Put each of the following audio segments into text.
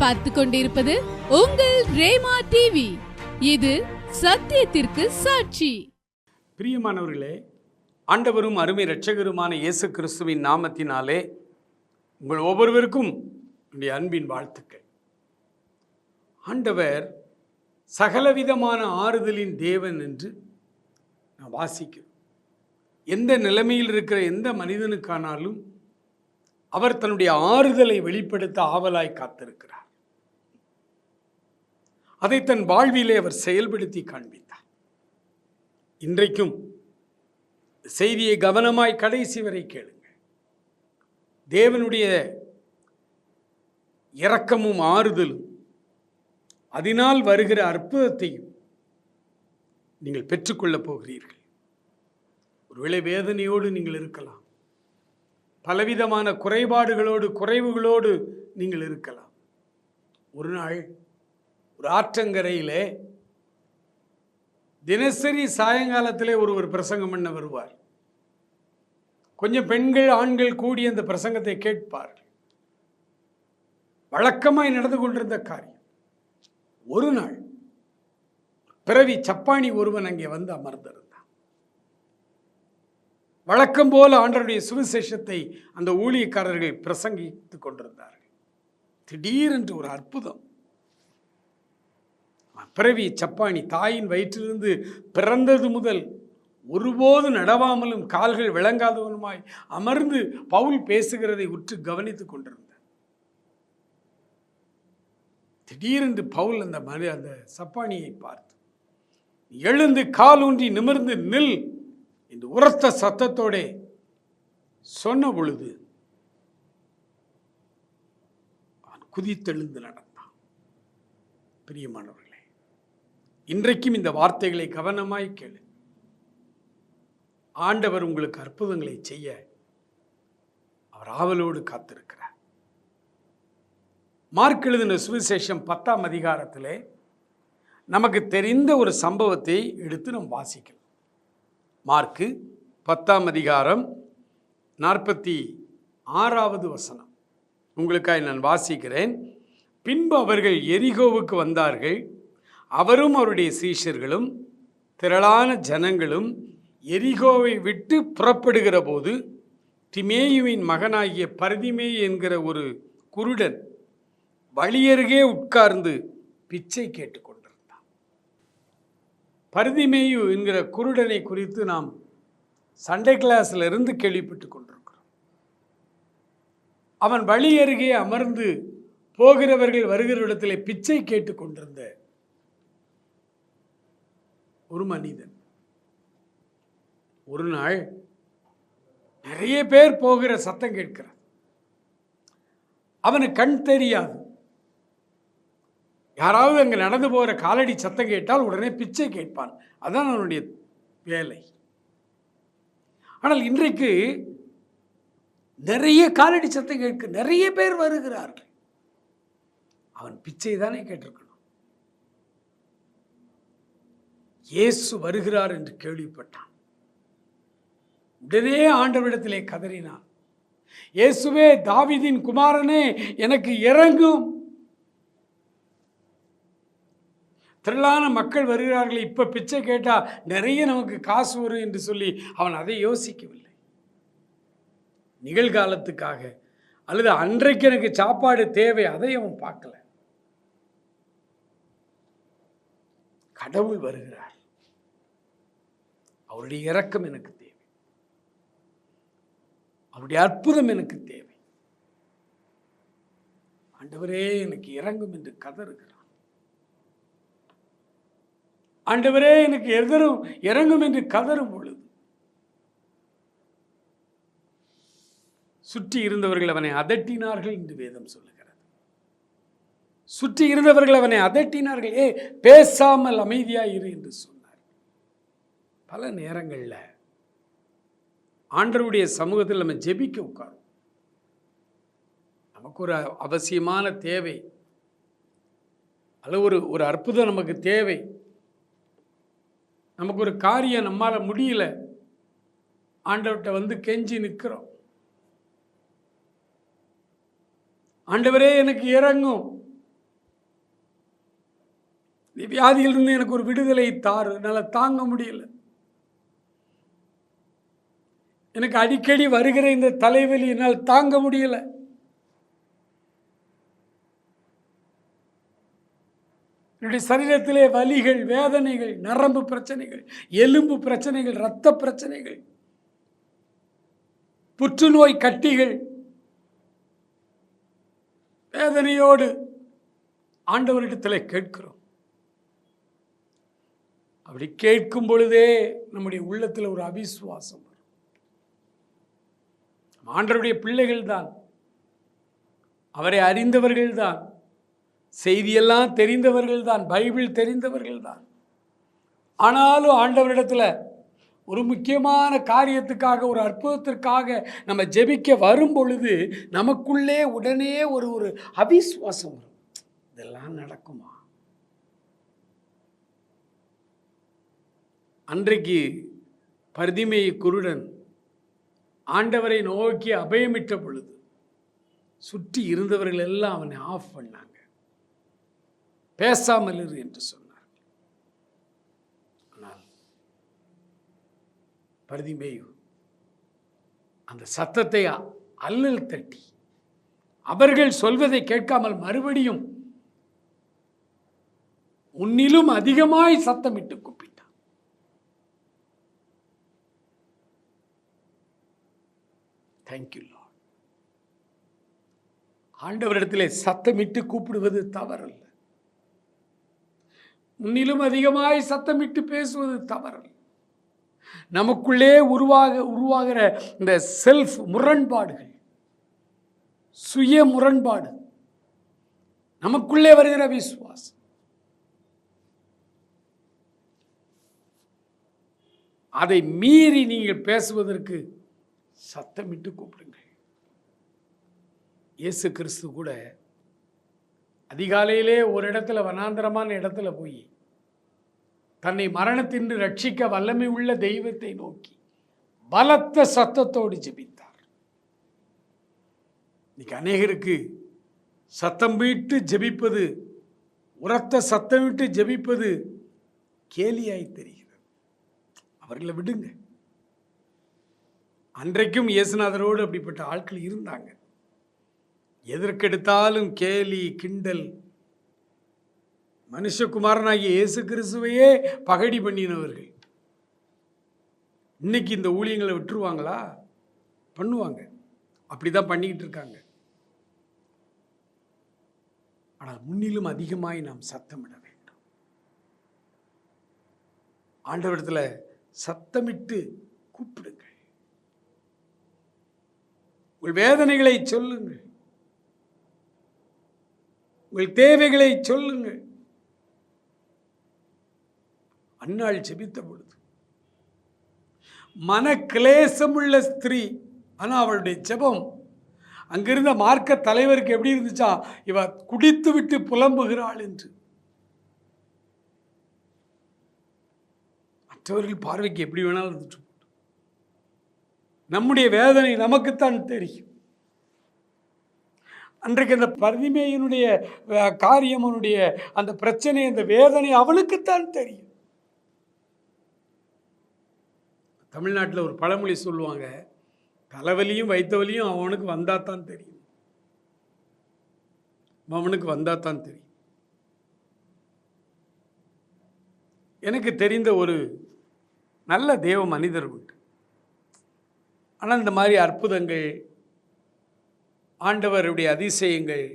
பார்த்து கொண்டிருப்பது உங்கள் ரேமா டிவி இது சத்தியத்திற்கு சாட்சி. பிரியமானவர்களே ஆண்டவரும் அருமை இரட்சகருமான இயேசு கிறிஸ்துவின் நாமத்தினாலே உங்கள் ஒவ்வொருவருக்கும் என்னுடைய அன்பின் வாழ்த்துக்கள். ஆண்டவர் சகலவிதமான ஆறுதலின் தேவன் என்று நான் வாசிக்கிறோம். எந்த நிலைமையில் இருக்கிற எந்த மனிதனுக்கானாலும் அவர் தன்னுடைய ஆறுதலை வெளிப்படுத்த ஆவலாய் காத்திருக்கிறார். அதை தன் வாழ்விலே அவர் செயல்படுத்தி காண்பித்தார். இன்றைக்கும் செய்தியை கவனமாய் கடைசி வரை கேளுங்க தேவனுடைய இரக்கமும் ஆறுதலும் அதனால் வருகிற அற்புதத்தையும் நீங்கள் பெற்றுக்கொள்ளப் போகிறீர்கள். ஒருவேளை வேதனையோடு நீங்கள் இருக்கலாம். பலவிதமான குறைபாடுகளோடு குறைவுகளோடு நீங்கள் இருக்கலாம். ஒரு நாள் ஒரு ஆற்றங்கரையிலே தினசரி சாயங்காலத்திலே ஒருவர் பிரசங்கம் பண்ண வருவார். கொஞ்சம் பெண்கள் ஆண்கள் கூடி அந்த பிரசங்கத்தை கேட்பார்கள். வழக்கமாய் நடந்து கொண்டிருந்த காரியம். ஒரு நாள் பிறவி சப்பானி ஒருவன் அங்கே வந்து அமர்ந்திருந்தான். வழக்கம் போல ஆண்டருடைய சுவிசேஷத்தை அந்த ஊழியக்காரர்கள் பிரசங்கித்துக் கொண்டிருந்தார்கள். திடீரென்று ஒரு அற்புதம். பிறவி சப்பானி தாயின் வயிற்றிலிருந்து பிறந்தது முதல் ஒருபோது நடவாமலும் கால்கள் விளங்காதவனுமாய் அமர்ந்து பவுல் பேசுகிறதை உற்று கவனித்துக் கொண்டிருந்தார் திடீரென்று பவுல் அந்த மறு அந்த சப்பானியை பார்த்து எழுந்து கால் ஊன்றி நிமிர்ந்து நில் என்று உரத்த சத்தத்தோடே சொன்ன பொழுது அவன் குதித்தெழுந்து நடந்தான். பிரியமானவர்கள் இன்றைக்கும் இந்த வார்த்தைகளை கவனமாய் கேளு. ஆண்டவர் உங்களுக்கு அற்புதங்களை செய்ய அவர் ஆவலோடு காத்திருக்கிறார். மார்க் எழுதின சுவிசேஷம் பத்தாம் அதிகாரத்திலே நமக்கு தெரிந்த ஒரு சம்பவத்தை எடுத்து நாம் வாசிக்கலாம். மார்க்கு பத்தாம் அதிகாரம் நாற்பத்தி ஆறாவது வசனம். உங்களுக்காக நான் வாசிக்கிறேன். பின்பு அவர்கள் எரிகோவுக்கு வந்தார்கள். அவரும் அவருடைய சீஷர்களும் திரளான ஜனங்களும் எரிகோவை விட்டு புறப்படுகிற போது திமேயுவின் மகனாகிய பரதிமே என்கிற ஒரு குருடன் வழியருகே உட்கார்ந்து பிச்சை கேட்டுக்கொண்டிருந்தான் பருதிமேயு என்கிற குருடனை குறித்து நாம் சண்டே கிளாஸில் இருந்து கேள்விப்பட்டு கொண்டிருக்கிறோம். அவன் வழி அருகே அமர்ந்து போகிறவர்கள் வருகிற இடத்திலே பிச்சை கேட்டுக்கொண்டிருந்த ஒரு மனிதன். ஒரு நாள் நிறைய பேர் போகிற சத்தம் கேட்கிறார். அவனுக்கு கண் தெரியாது. யாராவது அங்கே நடந்து போகிற காலடி சத்தம் கேட்டால் உடனே பிச்சை கேட்பான். அதான் அவனுடைய வேலை. ஆனால் இன்றைக்கு நிறைய காலடி சத்தம் கேட்க நிறைய பேர் வருகிறார்கள். அவன் பிச்சை தானே கேட்டிருக்கணும். இயேசு வருகிறார் என்று கேள்விப்பட்டான். உடனே ஆண்டவரிடத்திலே கதறினான். இயேசுவே தாவிதின் குமாரனே எனக்கு இறங்கும். திரளான மக்கள் வருகிறார்கள் இப்போ பிச்சை கேட்டால் நிறைய நமக்கு காசு வரும் என்று சொல்லி அவன் அதை யோசிக்கவில்லை. நிகழ்காலத்துக்காக அல்லது அன்றைக்கு எனக்கு சாப்பாடு தேவை அதை அவன் பார்க்கல. கடவுள் வருகிறார். அவருடைய இரக்கம் எனக்கு தேவை. அவருடைய அற்புதம் எனக்கு தேவை. ஆண்டவரே எனக்கு இறங்கும் என்று கதறுகிறான் ஆண்டவரே எனக்கு எதிரும் இறங்கும் என்று கதறும் பொழுது சுற்றி இருந்தவர்கள் அவனை அதட்டினார்கள் என்று வேதம் சொல்லுகிறது. சுற்றி இருந்தவர்கள் அவனை அதட்டினார்கள். ஏ பேசாமல் அமைதியாக இரு என்று சொன்னார் பல நேரங்களில் ஆண்டவருடைய சமூகத்தில் நம்ம ஜெபிக்க உட்காரும். நமக்கு ஒரு அவசியமான தேவை. அல்ல ஒரு ஒரு அற்புதம் நமக்கு தேவை. நமக்கு ஒரு காரியம் நம்மால் முடியல. ஆண்டவர்கிட்ட வந்து கெஞ்சி நிற்கிறோம் ஆண்டவரே எனக்கு இறங்கும். இந்த வியாதியிலிருந்து எனக்கு ஒரு விடுதலை தாரு. என்னால் தாங்க முடியல. எனக்கு அடிக்கடி வருகிற இந்த தலைவலி என்னால் தாங்க முடியல. என்னுடைய சரீரத்திலே வலிகள் வேதனைகள் நரம்பு பிரச்சனைகள் எலும்பு பிரச்சனைகள் இரத்த பிரச்சனைகள் புற்றுநோய் கட்டிகள் வேதனையோடு ஆண்டவரிடத்தில் கேட்கிறோம். அப்படி கேட்கும் பொழுதே நம்முடைய உள்ளத்தில் ஒரு அவிசுவாசம் ஆண்டருடைய ஆண்டவருடைய அவரை அறிந்தவர்கள் தான் செய்தியெல்லாம் தெரிந்தவர்கள் தான் பைபிள் தெரிந்தவர்கள் தான் ஆனாலும் ஆண்டவரிடத்தில் ஒரு முக்கியமான காரியத்துக்காக ஒரு அற்புதத்திற்காக நம்ம ஜெபிக்க வரும் பொழுது நமக்குள்ளே உடனே ஒரு ஒரு அவிஸ்வாசம் வரும். இதெல்லாம் நடக்குமா? அன்றைக்கு பர்திமை குருடன் ஆண்டவரை நோக்கி அபயமிட்ட பொழுது சுற்றி இருந்தவர்கள் எல்லாம் அவனை ஆஃப் பண்ணாங்க. பேசாமல் இரு என்று சொன்னார். ஆனால் பரதிமேயு அந்த சத்தத்தை அல்லல் தட்டி அவர்கள் சொல்வதை கேட்காமல் மறுபடியும் உன்னிலும் அதிகமாய் சத்தமிட்டு கூப்பிட்டான் தேங்க்யூ லார்ட் ஆண்டவரிடத்திலே சத்தமிட்டு கூப்பிடுவது தவறல்ல. முன்னிலும் அதிகமாய் சத்தமிட்டு பேசுவது தவறல்ல. நமக்குள்ளே உருவாக உருவாகிற இந்த செல்ஃப் முரண்பாடுகள் சுய முரண்பாடு நமக்குள்ளே வருகிற விசுவாசம். அதை மீறி நீங்கள் பேசுவதற்கு சத்தமிட்டு கூப்பிடுங்கள். இயேசு கிறிஸ்து கூட அதிகாலையிலே ஒரு இடத்துல வனாந்தரமான இடத்துல போய் தன்னை மரணத்தின்று ரட்சிக்க வல்லமை உள்ள தெய்வத்தை நோக்கி பலத்த சத்தத்தோடு ஜெபித்தார். இன்னைக்கு அநேகருக்கு சத்தம் விட்டு ஜெபிப்பது உரத்த சத்தம் விட்டு ஜெபிப்பது கேலியாய் தெரிகிறது. அவர்களை விடுங்க அன்றைக்கும் இயேசுநாதரோடு அப்படிப்பட்ட ஆட்கள் இருந்தாங்க. எதற்கெடுத்தாலும் கேலி கிண்டல் மனுஷகுமாரனாகிய இயேசு கிறிஸ்துவையே பகடி பண்ணினவர்கள். இன்னைக்கு இந்த ஊழியங்களை விட்டுருவாங்களா? பண்ணுவாங்க. அப்படிதான் பண்ணிக்கிட்டு இருக்காங்க. ஆனால் முன்னிலும் அதிகமாய் நாம் சத்தமிட வேண்டும். ஆண்டவரத்தில் சத்தமிட்டு கூப்பிடுங்க உங்கள் வேதனைகளை சொல்லுங்கள். உங்கள் தேவைகளை சொல்லுங்கள். அன்னாள் ஜெபித்த பொழுது மன கிளேசமுள்ள ஸ்திரீ ஆனால் அவளுடைய ஜெபம் அங்கிருந்த மார்க்க தலைவருக்கு எப்படி இருந்துச்சா இவ குடித்து விட்டு புலம்புகிறாள் என்று. மற்றவர்கள் பார்வைக்கு எப்படி வேணாலும் இருந்துட்டு நம்முடைய வேதனை நமக்குத்தான் தெரியும். அன்றைக்கு அந்த பரிமையினுடைய காரியமனுடைய அந்த பிரச்சனை அந்த வேதனை அவளுக்குத்தான் தெரியும். தமிழ்நாட்டில் ஒரு பழமொழி சொல்லுவாங்க தலைவலியும் வைத்தவலியும் அவனுக்கு வந்தால் தான் தெரியும். அவனுக்கு வந்தால் தான் தெரியும். எனக்கு தெரிந்த ஒரு நல்ல தேவ மனிதர் உண்டு. ஆனால் இந்த மாதிரி அற்புதங்கள் ஆண்டவருடைய அதிசயங்கள்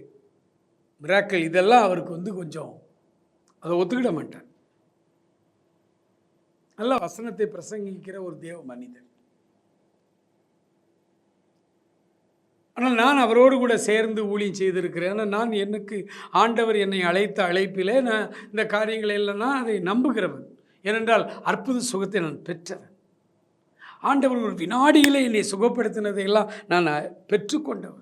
மிராக்கள் இதெல்லாம் அவருக்கு வந்து கொஞ்சம் அதை ஒத்துக்கிட மாட்டார். நல்ல வசனத்தை பிரசங்கிக்கிற ஒரு தேவ மனிதர். ஆனால் நான் அவரோடு கூட சேர்ந்து ஊழியம் செய்திருக்கிறேன். ஆனால் நான் எனக்கு ஆண்டவர் என்னை அழைத்த அழைப்பிலே நான் இந்த காரியங்களை எல்லாம் அதை நம்புகிறவன். ஏனென்றால் அற்புத சுகத்தை நான் பெற்றவன். ஆண்டவர் ஒரு வினாடியிலே என்னை சுகப்படுத்தினதையெல்லாம் நான் பெற்றுக்கொண்டவன்.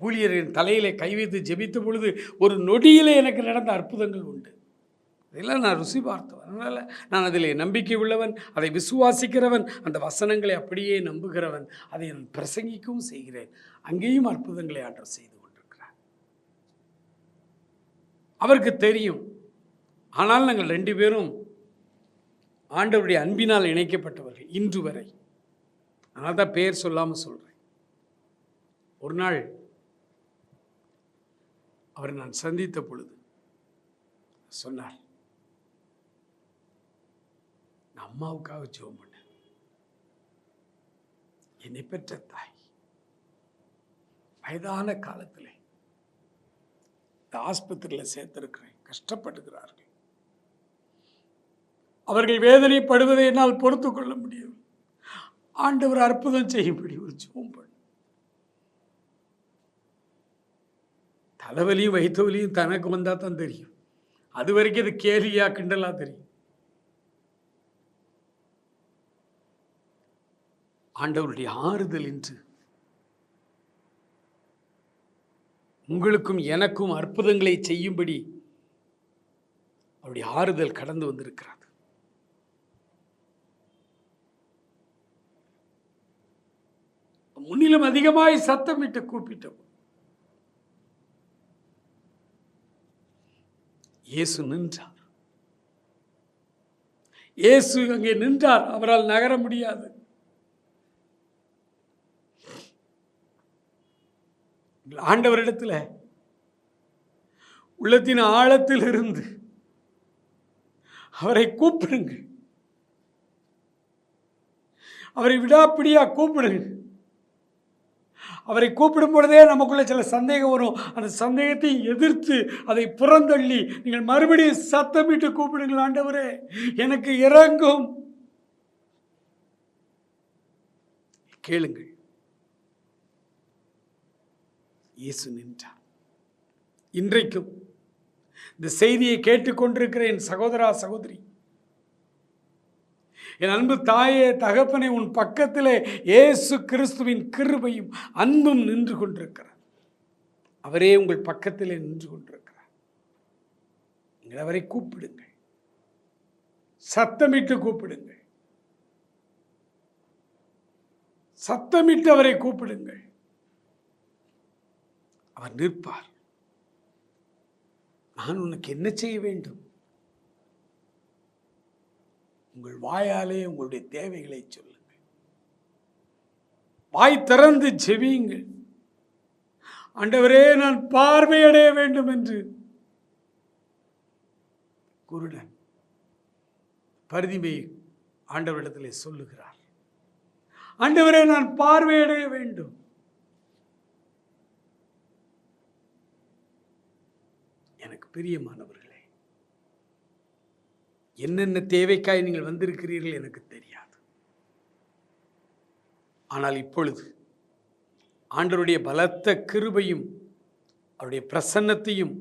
ஊழியரின் தலையிலே கை வைத்து ஜெபித்த பொழுது ஒரு நொடியிலே எனக்கு நடந்த அற்புதங்கள் உண்டு. இதெல்லாம் நான் ருசி பார்த்தவன். அதனால் நான் அதில் நம்பிக்கை உள்ளவன் அதை விசுவாசிக்கிறவன் அந்த வசனங்களை அப்படியே நம்புகிறவன் அதை நான் பிரசங்கிக்கவும் செய்கிறேன். அங்கேயும் அற்புதங்களை ஆண்டவர் செய்து கொண்டிருக்கிறார். அவருக்கு தெரியும். ஆனால் நாங்கள் ரெண்டு பேரும் ஆண்டவருடைய அன்பினால் இணைக்கப்பட்டவர்கள் இன்று வரை. அதனால் தான் பெயர் சொல்லாமல் சொல்கிறேன் ஒரு நாள் அவரை நான் சந்தித்த பொழுது சொன்னார் நான் அம்மாவுக்காக ஜெபம் பண்ணேன். என்னை பெற்ற தாய் வயதான காலத்தில் இந்த ஆஸ்பத்திரியில் சேர்த்திருக்கிறேன். கஷ்டப்படுகிறார்கள் அவர்கள் வேதனைப்படுவதை என்னால் பொறுத்து கொள்ள முடியும். ஆண்டவர் அற்புதம் செய்யும்படி ஒரு ஜோம் பண்ணு. தலைவலியும் வயிற்று வலியும் தனக்கு வந்தால் தான் தெரியும். அது வரைக்கும் அது கேலியா கிண்டலா தெரியும். ஆண்டவருடைய ஆறுதல் என்று உங்களுக்கும் எனக்கும் அற்புதங்களை செய்யும்படி அவருடைய ஆறுதல் கடந்து வந்திருக்கிறார். முன்னிலும் அதிகமாய் சத்தமிட்டு கூப்பிட்டோம் இயேசு நின்றார். இயேசு அங்கே நின்றார். அவரால் நகர முடியாது. ஆண்டவரிடத்தில் உள்ளத்தின் ஆழத்தில் இருந்து அவரை கூப்பிடுங்கள். அவரை விடாப்பிடியா கூப்பிடுங்க அவரை கூப்பிடும் பொழுதே நமக்குள்ளே சில சந்தேகம் வரும். அந்த சந்தேகத்தை எதிர்த்து அதை புறந்தள்ளி நீங்கள் மறுபடியும் சத்தமிட்டு கூப்பிடுங்கள் ஆண்டவரே. எனக்கு இறங்கும். கேளுங்கள். இயேசு நின்றார். இன்றைக்கும் இந்த செய்தியை கேட்டுக்கொண்டிருக்கிற என் சகோதரா சகோதரி என் அன்பு தாயே தகப்பனை உன் பக்கத்திலே இயேசு கிறிஸ்துவின் கிருபையும் அன்பும் நின்று கொண்டிருக்கிறார் அவரே உங்கள் பக்கத்திலே நின்று கொண்டிருக்கிறார். நீங்கள் அவரை கூப்பிடுங்கள். சத்தமிட்டு கூப்பிடுங்கள். சத்தமிட்டு அவரை கூப்பிடுங்கள். அவர் நிற்பார். நான் உனக்கு என்ன செய்ய வேண்டும்? உங்கள் வாயாலே உங்களுடைய தேவைகளை சொல்லுங்கள். வாய் திறந்து செவியுங்கள் ஆண்டவரே நான் பார்வையடைய வேண்டும் என்று. குருடன் பரிதிமை ஆண்டவரிடத்திலே சொல்லுகிறார். ஆண்டவரே நான் பார்வையடைய வேண்டும். எனக்கு பிரியமானவர்கள் என்னென்ன தேவைக்காய் நீங்கள் வந்திருக்கிறீர்கள் எனக்கு தெரியாது. ஆனால் இப்பொழுது ஆண்டவருடைய பலத்த கிருபையும் அவருடைய பிரசன்னத்தையும்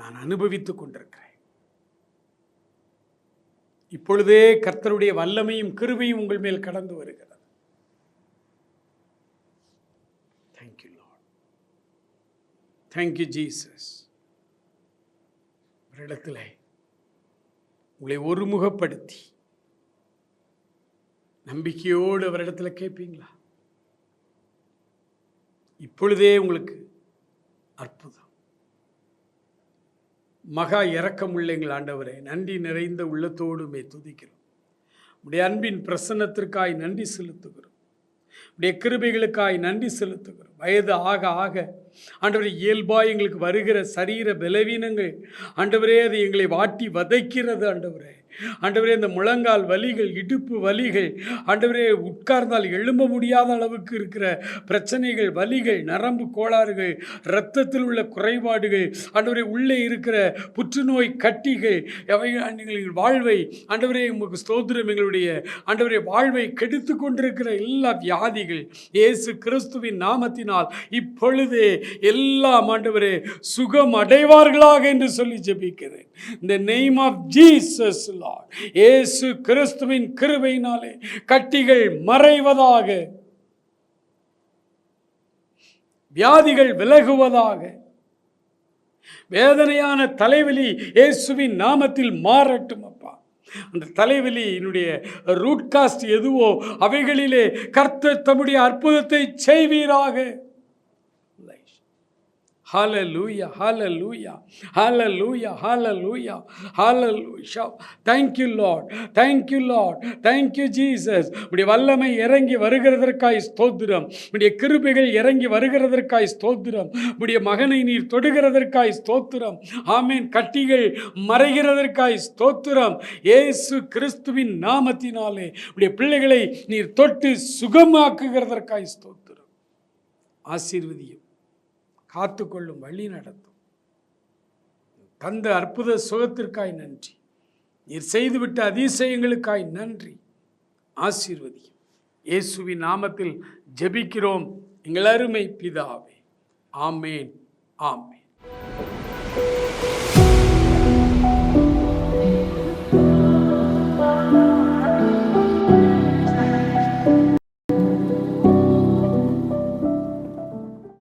நான் அனுபவித்துக் கொண்டிருக்கிறேன். இப்பொழுதே கர்த்தருடைய வல்லமையும் கிருபையும் உங்கள் மேல் கடந்து வருகிறது. தேங்க்யூ லார்ட் தேங்க்யூ ஜீசஸ் ஒரு இடத்துல உங்களை ஒருமுகப்படுத்தி நம்பிக்கையோடு அவரிடத்தில் கேட்பீங்களா? இப்பொழுதே உங்களுக்கு அற்புதம். மகா இறக்கம் எங்கள் ஆண்டவரே நன்றி நிறைந்த உள்ளத்தோடுமே துதிக்கிறோம். உடைய அன்பின் பிரசன்னத்திற்காய் நன்றி செலுத்துகிறோம். உடைய கிருபைகளுக்காய் நன்றி செலுத்துகிறோம். வயது ஆக ஆக ஆண்டவரே இயல்பாக எங்களுக்கு வருகிற சரீர பலவீனங்கள் ஆண்டவரே அது எங்களை வாட்டி வதைக்கிறது ஆண்டவரே. ஆண்டவரே இந்த முழங்கால் வலிகள் இடுப்பு வலிகள் ஆண்டவரே உட்கார்ந்தால் எழும்ப முடியாத அளவுக்கு இருக்கிற பிரச்சனைகள் வலிகள் நரம்பு கோளாறுகள் இரத்தத்தில் உள்ள குறைபாடுகள் ஆண்டவரே உள்ளே இருக்கிற புற்றுநோய் கட்டிகள் எவை எங்கள் வாழ்வை ஆண்டவரே உமக்கு ஸ்தோத்திரம் எங்களுடைய ஆண்டவரே வாழ்வை கெடுத்து கொண்டிருக்கிற எல்லா வியாதிகள் இயேசு கிறிஸ்துவின் நாமத்தின் நாமத்தினால் இப்பொழுதே எல்லாம் ஆண்டவரே சுகம் அடைவார்களாக என்று சொல்லி ஜெபிக்கிறேன். இந்த name of Jesus Lord Yesu கிறிஸ்துவின் கிருபையினாலே கட்டிகள் மறைவதாக வியாதிகள் விலகுவதாக வேதனையான தலைவலி இயேசுவின் நாமத்தில் மாறட்டும் அந்த தலைவலியினுடைய என்னுடைய ரூட்காஸ்ட் எதுவோ அவைகளிலே கர்த்தர் தம்முடைய அற்புதத்தை செய்வீராக. Hallelujah, hallelujah, hallelujah, hallelujah, hallelujah. Thank you Lord thank you Lord thank you Jesus இப்படி உடைய வல்லமை இறங்கி வருகிறதற்காய் ஸ்தோத்திரம். உடைய கிருபைகள் இறங்கி வருகிறதற்காய் ஸ்தோத்திரம். உடைய மகனை நீர் தொடுகிறதற்காய் ஸ்தோத்திரம். ஆமேன். கட்டிகள் மறைகிறதற்காய் ஸ்தோத்திரம். ஏசு கிறிஸ்துவின் நாமத்தினாலே உடைய பிள்ளைகளை நீர் தொட்டு சுகமாக்குகிறதற்காய் ஸ்தோத்திரம். ஆசீர்வதியும். காத்துக்கொள்ளும் வழி நடத்தும். தந்த அற்புத சுகத்திற்காய் நன்றி. நீர் செய்துவிட்ட அதிசயங்களுக்காய் நன்றி. ஆசீர்வதியும். இயேசுவின் நாமத்தில் ஜெபிக்கிறோம். எங்கள் அருமை பிதாவே. ஆமேன். ஆமேன்.